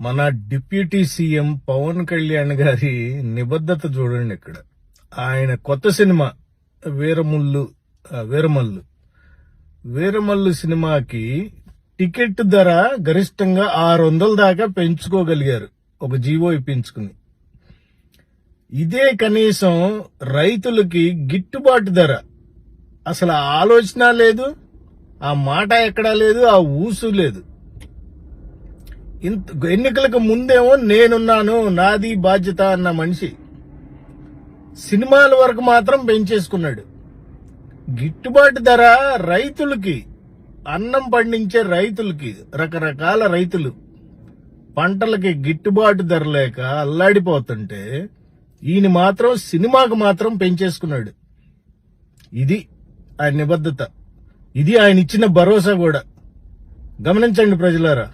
మన deputy CM Pawan Kalyan గారి నిబద్ధత చూడండి ఇక్కడ. ఆయన కొత్త సినిమా వీరముల్లు వీరమల్లు. వీరమల్లు సినిమాకి టికెట్ ధర గరిష్టంగా ఆరు వందల దాకా పెంచుకోగలిగారు. ఒక జీవో ఇప్పించుకుని. ఇదే కనీసం రైతులకి గిట్టుబాటు ధర. అసలు ఆలోచన లేదు ఆ మాట ఎక్కడా లేదు ఆ ఊసు లేదు. ఇంత ఎన్నికలకు ముందేమో నేనున్నాను నాది బాధ్యత అన్న మనిషి సినిమాల వరకు మాత్రం పెంచేసుకున్నాడు. గిట్టుబాటు ధర రైతులకి అన్నం పండించే రైతులకి రకరకాల రైతులు పంటలకి గిట్టుబాటు ధర లేక అల్లాడిపోతుంటే ఈయన మాత్రం సినిమాకు మాత్రం పెంచేసుకున్నాడు. ఇది ఆయన నిబద్ధత. ఇది ఆయన ఇచ్చిన భరోసా కూడా. గమనించండి ప్రజలారా.